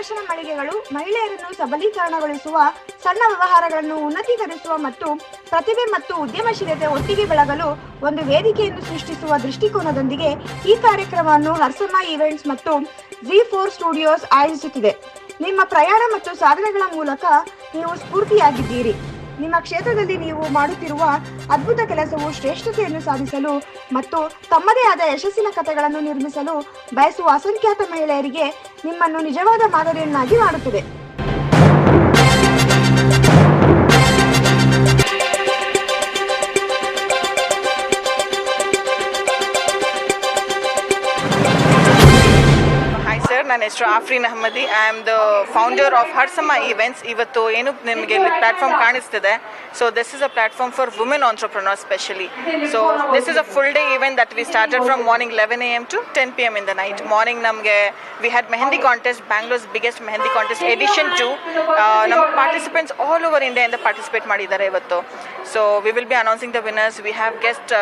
ಪ್ರದರ್ಶನ ಮಳಿಗೆಗಳು ಮಹಿಳೆಯರನ್ನು ಸಬಲೀಕರಣಗೊಳಿಸುವ, ಸಣ್ಣ ವ್ಯವಹಾರಗಳನ್ನು ಉನ್ನತೀಕರಿಸುವ ಮತ್ತು ಪ್ರತಿಭೆ ಮತ್ತು ಉದ್ಯಮಶೀಲತೆ ಒಟ್ಟಿಗೆ ಬೆಳಗಲು ಒಂದು ವೇದಿಕೆಯನ್ನು ಸೃಷ್ಟಿಸುವ ದೃಷ್ಟಿಕೋನದೊಂದಿಗೆ ಈ ಕಾರ್ಯಕ್ರಮವನ್ನು ಹರ್ಸಮ ಈವೆಂಟ್ಸ್ ಮತ್ತು ಜಿ ಫೋರ್ ಸ್ಟುಡಿಯೋಸ್ ಆಯೋಜಿಸುತ್ತಿದೆ. ನಿಮ್ಮ ಪ್ರಯಾಣ ಮತ್ತು ಸಾಧನೆಗಳ ಮೂಲಕ ನೀವು ಸ್ಫೂರ್ತಿಯಾಗಿದ್ದೀರಿ. ನಿಮ್ಮ ಕ್ಷೇತ್ರದಲ್ಲಿ ನೀವು ಮಾಡುತ್ತಿರುವ ಅದ್ಭುತ ಕೆಲಸವು ಶ್ರೇಷ್ಠತೆಯನ್ನು ಸಾಧಿಸಲು ಮತ್ತು ತಮ್ಮದೇ ಆದ ಯಶಸ್ಸಿನ ಕಥೆಗಳನ್ನು ನಿರ್ಮಿಸಲು ಬಯಸುವ ಅಸಂಖ್ಯಾತ ಮಹಿಳೆಯರಿಗೆ ನಿಮ್ಮನ್ನು ನಿಜವಾದ ಮಾದರಿಯನ್ನಾಗಿ ಮಾಡುತ್ತದೆ. ನನ್ನ ಹೆಸರು Afreen Ahmadi. I am the founder of Harsamma events ಇವತ್ತು ಏನು ನಿಮಗೆ ಪ್ಲಾಟ್ಫಾರ್ಮ್ ಕಾಣಿಸ್ತಿದೆ. So this is a platform for women entrepreneur specially so this is a full day event that we started from morning eleven A M to ten P M in the night morning ನಮಗೆ we had mehndi contest Bangalore's biggest mehndi contest edition two ನಮ್ಮ participants all over ಇಂಡಿಯಾಯಿಂದ participate ಮಾಡಿದ್ದಾರೆ ಇವತ್ತು. So we will be announcing the winners we have guest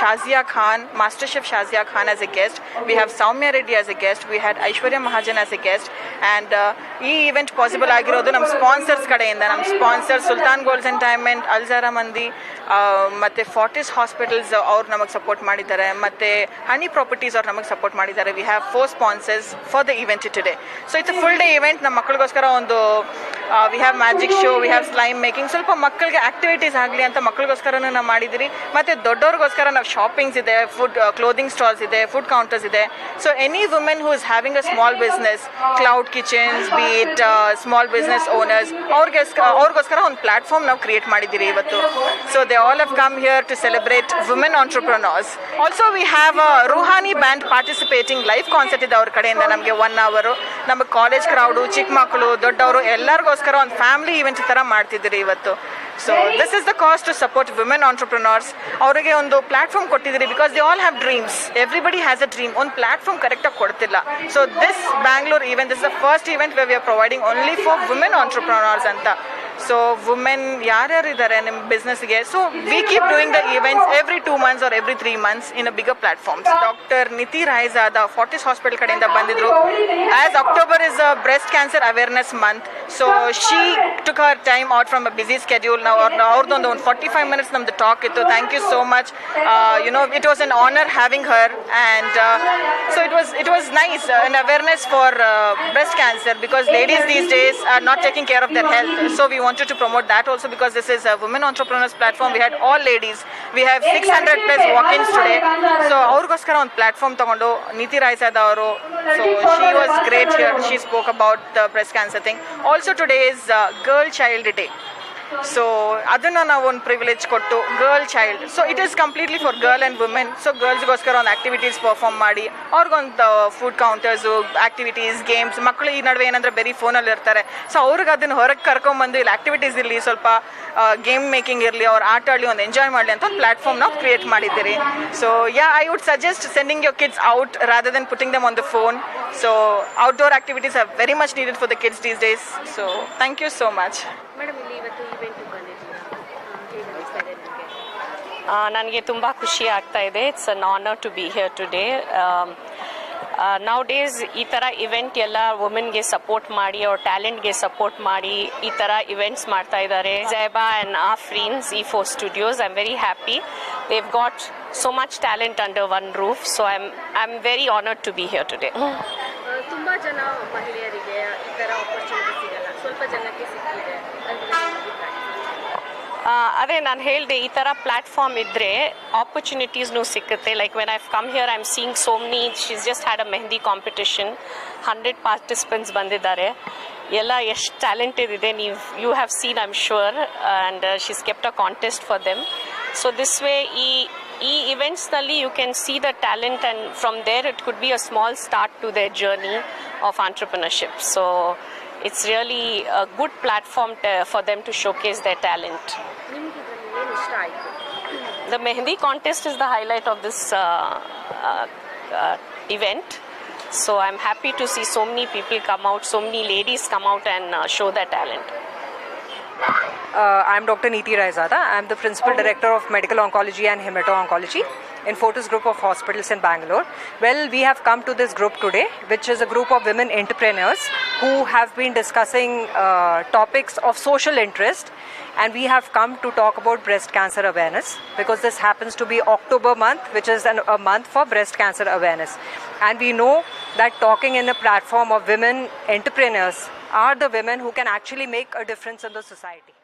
Shazia Khan master chef Shazia Khan as a guest. We have Soumya Reddy as a guest. We had Aishwarya Mahajan as a guest. And uh, ಈ event possible ಆಗಿರೋದು ನಮ್ಮ sponsors ಕಡೆಯಿಂದ ನಮ್ಮ sponsor Sultan golds entertainment ಅಲ್ಜಾರಾ ಮಂದಿ ಮತ್ತೆ ಫಾರ್ಟಿಸ್ hospitals ಅವ್ರು ನಮಗೆ ಸಪೋರ್ಟ್ ಮಾಡಿದ್ದಾರೆ ಮತ್ತೆ ಹನಿ ಪ್ರಾಪರ್ಟೀಸ್ ಅವ್ರು ನಮಗೆ ಸಪೋರ್ಟ್ ಮಾಡಿದ್ದಾರೆ we have four sponsors for the event today so it's full day event ನಮ್ಮ ಮಕ್ಕಳಿಗೋಸ್ಕರ ಒಂದು we have magic show we have slime making ಸ್ವಲ್ಪ ಮಕ್ಕಳಿಗೆ ಆಕ್ಟಿವಿಟೀಸ್ ಆಗಲಿ ಅಂತ ಮಕ್ಕಳಿಗೋಸ್ಕರನೂ ನಾವು ಮಾಡಿದ್ದೀರಿ ಮತ್ತು ದೊಡ್ಡವ್ರಿಗೋಸ್ಕರ ನಾವು ಶಾಪಿಂಗ್ಸ್ ಇದೆ ಫುಡ್ ಕ್ಲೋದಿಂಗ್ ಸ್ಟಾಲ್ಸ್ ಇದೆ ಫುಡ್ ಕೌಂಟರ್ಸ್ ಇದೆ so any women who is having a small business cloud kitchens beat small business owners ಅವ್ರಿಗೆ ಅವ್ರಿಗೋಸ್ಕರ ಒಂದು ಪ್ಲಾಟ್ಫಾರ್ಮ್ ನಾವು ಕ್ರಿಯೇಟ್ ಮಾಡಿದ್ದೀರಿ ಇವತ್ತು so they all have come here to celebrate women entrepreneurs also we have Roohani band participating life concert ಇದೆ ಅವ್ರ ಕಡೆಯಿಂದ ನಮಗೆ ಒನ್ ಅವರು ನಮಗೆ ಕಾಲೇಜ್ ಕ್ರೌಡು ಚಿಕ್ಕ ಮಕ್ಕಳು ದೊಡ್ಡವರು, ಎಲ್ಲರಿಗೋಸ್ಕರ ಒಂದು ಫ್ಯಾಮಿಲಿ ಈವೆಂಟ್ ಥರ ಮಾಡ್ತಿದ್ದೀರಿ ಇವತ್ತು. So this is the cost to support women entrepreneurs ಅವರಿಗೆ ಒಂದು ಪ್ಲಾಟ್ಫಾರ್ಮ್ ಕೊಟ್ಟಿದ್ದೀರಿ because they all have dreams everybody has a dream ಒಂದು ಪ್ಲಾಟ್ಫಾರ್ಮ್ ಕರೆಕ್ಟಾಗಿ ಕೊಡ್ತಿಲ್ಲ. So this Bangalore event this the first event we we are providing only for women entrepreneurs ಅಂತ. So women ಯಾರ್ಯಾರು ಇದ್ದಾರೆ ನಿಮ್ಮ ಬಿಸ್ನೆಸ್ಗೆ so we keep doing the events every two months or every three months in a bigger platforms doctor Niti Raizada Fortis hospital ಕಡೆಯಿಂದ ಬಂದಿದ್ರು. As October is a breast cancer awareness month so she took her time out from a busy schedule ನಾವು ಅವ್ರ ಅವ್ರದ್ದೊಂದು ಒಂದು forty five minutes ನಮ್ದು talk ಇತ್ತು thank you so much you know it was an honour having her and so it was it was nice an awareness for breast cancer because ladies these days are not taking care of their health. So we wanted to promote that also because this is a women entrepreneurs platform. We had all ladies. We have 600 plus walk-ins today. So ಅವ್ರಿಗೋಸ್ಕರ ಒಂದು platform ತಗೊಂಡು ನೀತಿ ರಾಯ್ಸದ ಅವರು so she was great here she spoke about the breast cancer thing also today is girl child day so ಅದನ್ನು ನಾವು ಒಂದು privilege ಕೊಟ್ಟು girl child so it is completely for girl and women so ಗರ್ಲ್ಸ್ಗೋಸ್ಕರ ಒಂದು activities perform ಮಾಡಿ, ಅವ್ರಿಗೊಂದು food counters activities games ಮಕ್ಕಳು ಈ ನಡುವೆ ಏನಂದ್ರೆ ಬರೀ ಫೋನಲ್ಲಿ ಇರ್ತಾರೆ. ಸೊ ಅವ್ರಿಗೆ ಅದನ್ನು ಹೊರಗೆ ಕರ್ಕೊಂಬಂದು ಇಲ್ಲಿ ಆ್ಯಕ್ಟಿವಿಟೀಸ್ ಇರಲಿ, ಸ್ವಲ್ಪ ಗೇಮ್ ಮೇಕಿಂಗ್ ಇರಲಿ, ಅವ್ರು ಆಟ ಆಡಲಿ, ಒಂದು ಎಂಜಾಯ್ ಮಾಡಲಿ ಅಂತ ಒಂದು ಪ್ಲಾಟ್ಫಾರ್ಮ್ ನಾವು ಕ್ರಿಯೇಟ್ ಮಾಡಿದ್ದೀರಿ. So yeah I would suggest sending your kids out rather than putting them on the phone so outdoor activities are very much needed for the kids these days so thank you so much madam ಇಲ್ಲಿ ಇವತ್ತು event ಬಂದಿದ್ದೀರಾ ಹೇಗೆ ಅನಿಸ್ತಾ ಇದೆ ನಿಮಗೆ? ನನಗೆ ತುಂಬ ಖುಷಿ ಆಗ್ತಾ ಇದೆ. It's an honour to be here today nowadays ಈ ಥರ ಇವೆಂಟ್ ಎಲ್ಲ ವುಮೆನ್ಗೆ ಸಪೋರ್ಟ್ ಮಾಡಿ ಅವ್ರ ಟ್ಯಾಲೆಂಟ್ಗೆ ಸಪೋರ್ಟ್ ಮಾಡಿ ಈ ಥರ ಇವೆಂಟ್ಸ್ ಮಾಡ್ತಾ ಇದ್ದಾರೆ. Zaiba and Afreen's G four studios I am very happy they've got so much talent under one roof so I am I am very honoured to be here today ತುಂಬ ಜನ ಮಹಿಳೆಯರಿಗೆ ಈ ಥರ ಆಪರ್ಚುನಿಟಿ ಸಿಗಲ್ಲ. ಸ್ವಲ್ಪ ಜನಕ್ಕೆ ಆ, ಅದೇ ನಾನು ಹೇಳಿದೆ ಈ ಥರ ಪ್ಲ್ಯಾಟ್ಫಾರ್ಮ್ ಇದ್ದರೆ ಆಪರ್ಚುನಿಟೀಸ್ನೂ ಸಿಕ್ಕುತ್ತೆ. Like when I come here I am seeing so many she's just had a mehndi competition hundred participants ಬಂದಿದ್ದಾರೆ. ಎಲ್ಲ ಎಷ್ಟು ಟ್ಯಾಲೆಂಟೆಡ್ ಇದೆ ನೀವು you have seen I am sure and she's kept a contest for them so this way ಈ e-event you can see the talent and from there it could be a small start to their journey of entrepreneurship. So it's really a good platform to, for them to showcase their talent. The Mehndi contest is the highlight of this uh, uh, uh event. So I'm happy to see so many people come out, so many ladies come out and uh, show their talent. Uh, I'm Dr. Neeti Raizada. I'm the Principal Director of Medical Oncology and Hemato-Oncology. in Fortis Group of Hospitals in Bangalore. Well, we have come to this group today, which is a group of women entrepreneurs who have been discussing uh, topics of social interest. And we have come to talk about breast cancer awareness because this happens to be October month, which is an, a month for breast cancer awareness. And we know that talking in a platform of women entrepreneurs are the women who can actually make a difference in the society.